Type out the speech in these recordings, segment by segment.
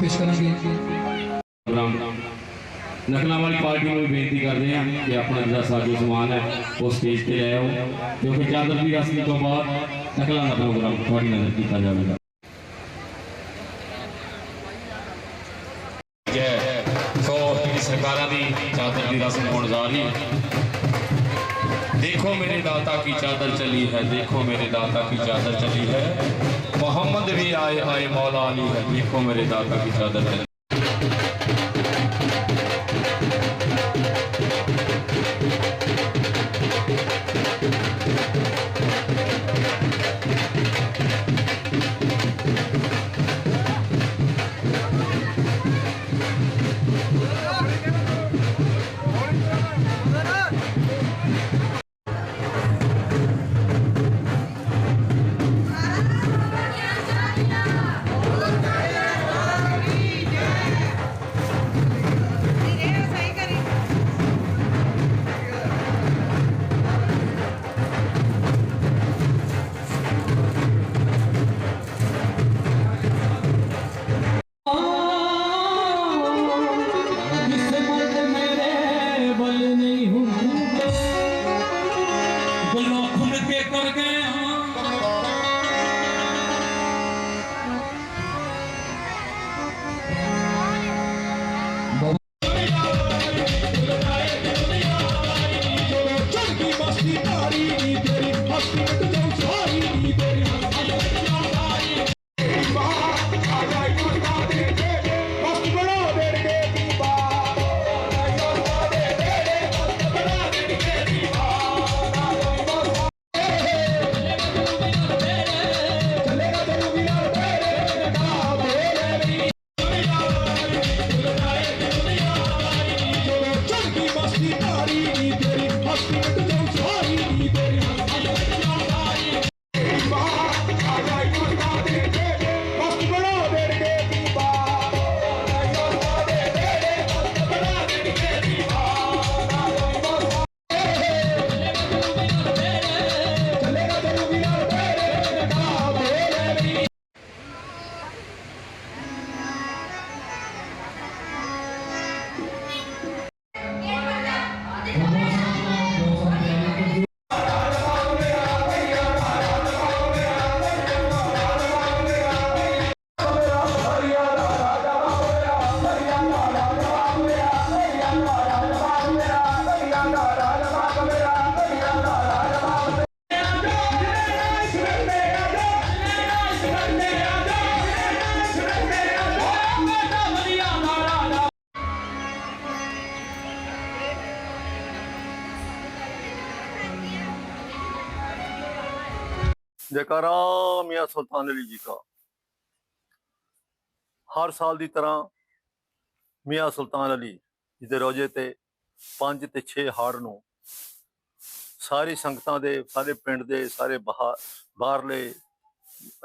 Programme ਨਕਲਾਂ ਵਾਲੀ party ਨੂੰ ਵੀ ਬੇਨਤੀ ਕਰਦੇ ਹਾਂ ਕਿ ਆਪਣਾ ਜਿਹੜਾ ਸਾਜੋ ਸਮਾਨ ਹੈ ਉਹ ਸਟੇਜ ਤੇ ਲੈ ਆਓ ਕਿਉਂਕਿ ਚਾਦਰ ਦੀ ਰਸਮ ਤੋਂ ਬਾਅਦ ਨਕਲਾਂ ਦਾ ਪ੍ਰੋਗਰਾਮ ਤੁਹਾਡੀ ਨਜ਼ਰ ਕੀਤਾ ਜਾਵੇਗਾ। ਜੈ ਸੋ ਸਰਕਾਰਾਂ ਦੀ ਚਾਦਰ ਦੀ ਰਸਮ ਹੋਣ ਜਾ ਰਹੀ ਹੈ देखो मेरे दाता की चादर चली है देखो मेरे दाता की चादर चली है मोहम्मद भी आए आए मौला अली है देखो मेरे दाता की चादर चली ਖੁੱਲ ਕੇ ਕਰ ਗਏ ਹਾਂ ਜੈਕਾਰਾ ਮੀਆਂ ਸੁਲਤਾਨ ਅਲੀ ਜੀ ਕਾ। ਹਰ ਸਾਲ ਦੀ ਤਰ੍ਹਾਂ ਮੀਆਂ ਸੁਲਤਾਨ ਅਲੀ ਜੀ ਦੇ ਰੋਜੇ ਤੇ 5 ਤੇ 6 ਹਾਰ ਨੂੰ ਸਾਰੀ ਸੰਗਤਾਂ ਦੇ, ਸਾਰੇ ਪਿੰਡ ਦੇ, ਸਾਰੇ ਬਾਹਰ ਬਾਹਰਲੇ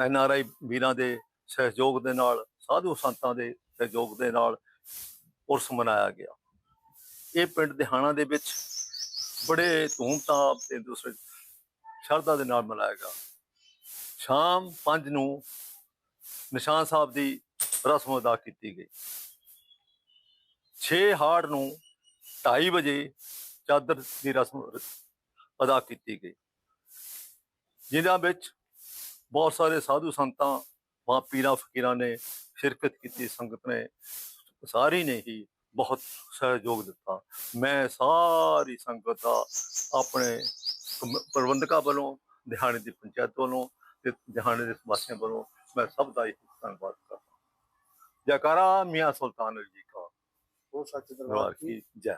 ਐਨ ਆਰ ਆਈ ਵੀਰਾਂ ਦੇ ਸਹਿਯੋਗ ਦੇ ਨਾਲ, ਸਾਧੂ ਸੰਤਾਂ ਦੇ ਸਹਿਯੋਗ ਦੇ ਨਾਲ ਉਰਸ ਮਨਾਇਆ ਗਿਆ। ਇਹ ਪਿੰਡ ਦਿਹਾਣਾ ਦੇ ਵਿੱਚ ਬੜੇ ਧੂਮਧਾਮ ਤੇ ਦੂਸਰੇ ਸ਼ਰਧਾ ਦੇ ਨਾਲ ਮਨਾਇਆ ਗਿਆ। ਸ਼ਾਮ 5 ਨੂੰ ਨਿਸ਼ਾਨ ਸਾਹਿਬ ਦੀ ਰਸਮ ਅਦਾ ਕੀਤੀ ਗਈ। 6 ਹਾੜ ਨੂੰ 2:30 ਵਜੇ ਚਾਦਰ ਦੀ ਰਸਮ ਅਦਾ ਕੀਤੀ ਗਈ। ਜਿਹਨਾਂ ਵਿੱਚ ਬਹੁਤ ਸਾਰੇ ਸਾਧੂ ਸੰਤਾਂ, ਮਾਂ ਪੀਰਾਂ, ਫਕੀਰਾਂ ਨੇ ਸ਼ਿਰਕਤ ਕੀਤੀ, ਸੰਗਤ ਨੇ, ਸਾਰੀ ਨੇ ਹੀ ਬਹੁਤ ਸਹਿਯੋਗ ਦਿੱਤਾ। ਮੈਂ ਸਾਰੀ ਸੰਗਤ ਦਾ ਆਪਣੇ ਪ੍ਰਬੰਧਕਾਂ ਵੱਲੋਂ, ਦਿਹਾੜੇ ਦੀ ਪੰਚਾਇਤ ਵੱਲੋਂ ਤੇ ਦਿਹਾੜੇ ਦੇ ਵਾਸੀਆਂ ਵੱਲੋਂ ਮੈਂ ਸਭ ਦਾ ਹੀ ਧੰਨਵਾਦ ਕਰਦਾ ਜੈਕਾਰਾ ਮੀਆਂ ਸੁਲਤਾਨ ਅਲੀ ਜੀ ਕਾ। ਉਹ ਸੱਚ ਦਰਬਾਰ ਕੀ? ਜੈ।